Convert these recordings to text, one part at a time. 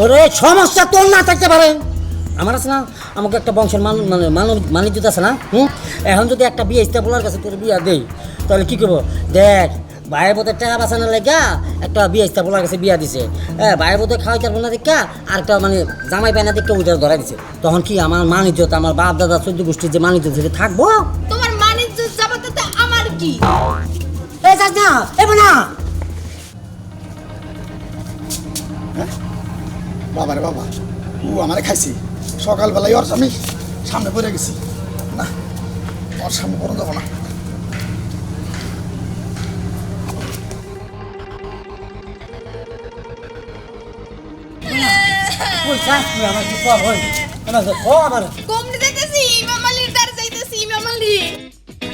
ওরে সমস্যা তোর না থাকতে পারে। আমার আছে না আমাকে একটা বংশের মান মানে মানব মানিজ্য আছে না হুম? এখন যদি একটা বিয়ে স্টেপলার কাছে তোর বিয়া দেই তাহলে কি করব? দেখ ভাইয়ের বোধে টাকা বাঁচানোর লেগা একটা বিয়ে স্টেপলার কাছে বিয়া দিছে। হ্যাঁ ভাইয়ের বোধে খাওয়াই তারপর না দেখা আর একটা মানে জামাই পায়না দেখে ওইটা ধরা দিছে। তখন কি আমার মানিজ্য আমার বাপ দাদা চোদ্দ গোষ্ঠীর যে মানিজ্য সেটা থাকব? তোমার মানিজ্য যাবে আমার কি? এই যাস না এবার না বাবা রে বাবা ও আমারে খাইছি। সকালবেলায় ওর আমি সামনে পড়ে গেছি। না ওর সামনে পড়ে যাব না।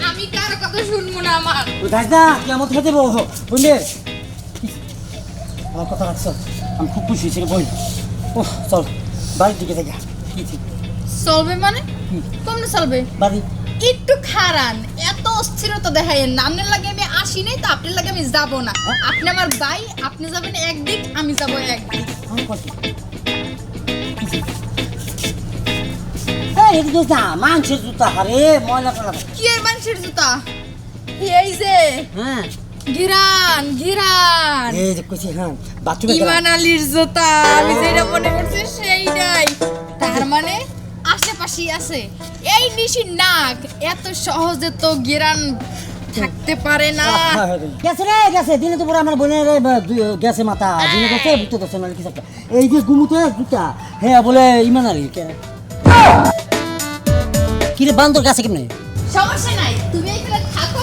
আমি কারও কথা শুনব না আমার। ওই না কেমন খেতে বুঝলে আমার কথা রাখছ? আমি খুব খুশি হয়েছি রে বোন ও চল বাড়ির দিকে দেখা চলবে মানে? কমনে চলবে? বাড়ি। একটু খারান এত অস্থিরতা দেখায় নামনের লাগে আমি আসি নাই তো আপনার লাগে আমি যাব না। আপনি আমার ভাই আপনি যাবেন একদিক আমি যাব একদিক। এই না মাংসের জুতা হারে ময়লা কি মানুষের জুতা? এই যে। হ্যাঁ। গিরান গিরান। এই যে কইছি হ্যাঁ বাথরুমে ইমান আলীর জুতা আমি যেটা মনে করছি সেইটাই। তার মানে আশেপাশেই আছে। এই নিশি নাক এত সহজে তো গিরান থাকতে পারে না। গেছে রে গেছে। দিনে তো পুরো আমার বোনের রে, গেছে মাথা দিনে গেছে বুঝতে না কিছু একটা এই যে গুমুতে জুতা হ্যাঁ বলে ইমান আলী কে? কি রে বান্দর গেছে কেমনে? সমস্যা নাই। তুমি এখানে থাকো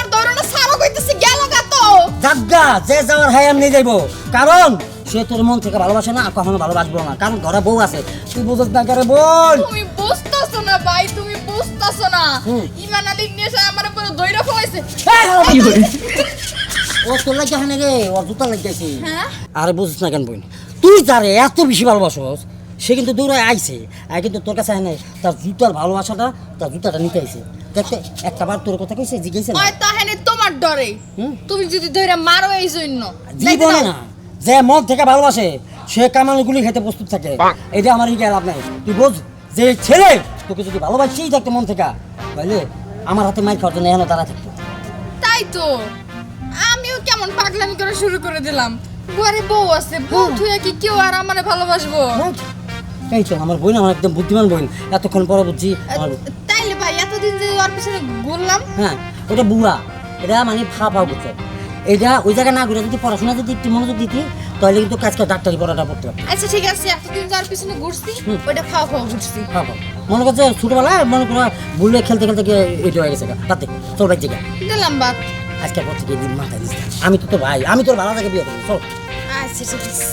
যে যাওয়ার হাই আমি যাইবো। কারণ সে তোর মন থেকে ভালোবাসে না আর কখনো ভালোবাসবো না। কারণ ঘরে বউ আছে। তুই বুঝত না করে বল তুমি বুঝতাছো না ভাই তুমি বুঝতাছো না। ইমান আলী নেশা আমার উপরে ফলাইছে। ও তোর লাগে হানে রে ও জুতা লাগাইছে হ্যাঁ? আরে বুঝিস না কেন বইন তুই এত বেশি ভালোবাসস সে কিন্তু দৌড়ায় আইছে। আর কিন্তু তোর কাছে নাই তার জুতার ভালোবাসাটা তার জুতাটা নিতে আইছে। দেখতে একটা বার তোর কথা কইছে জিজ্ঞেস হয় তোমার ডরে। তুমি যদি ধইরা মারো এই জন্য। জীবনে না যে মন থেকে ভালোবাসে সে কামানো গুলি খেতে প্রস্তুত থাকে। এটা আমার এই লাভ নাই। তুই বোঝ যে ছেলে তোকে যদি ভালোবাসেই থাকতো মন থেকে তাহলে আমার হাতে মাইর খাওয়ার জন্য এখানে তারা থাকতো। তাই তো। আমিও কেমন পাগলামি করা শুরু করে দিলাম। ঘরে বউ আছে বউ থুয়ে কি কেউ আর আমারে ভালোবাসবো? এই তো আমার বোন আমার একদম বুদ্ধিমান বোন। এতক্ষণ পরে বুঝছি তাইলে ভাই এতদিন যে ওর পিছনে ঘুরলাম। হ্যাঁ ওটা বুড়া। এটা মানে ফা ফা বুঝছে এটা ওই জায়গায় না ঘুরে যদি পড়াশোনা যদি একটু মনোযোগ দিতি তাহলে কিন্তু কাজকে ডাক্তারি পড়াটা পড়তে আচ্ছা ঠিক আছে এতদিন যে ওর পিছনে ঘুরছি। ওইটা খাওয়া খাওয়া ঘুরছি। ফা ফা। মনে করছে ছোটবেলায় মনে করো বুড়লে খেলতে খেলতে গিয়ে এটা হয়ে গেছে তাতে। তোর ভাই জায়গা দিলাম বাদ। আজকে পর থেকে দিন মাথা দিস আমি তো তোর ভাই আমি তোর ভালো থেকে বিয়ে করব চল। আচ্ছা ঠিক আছে।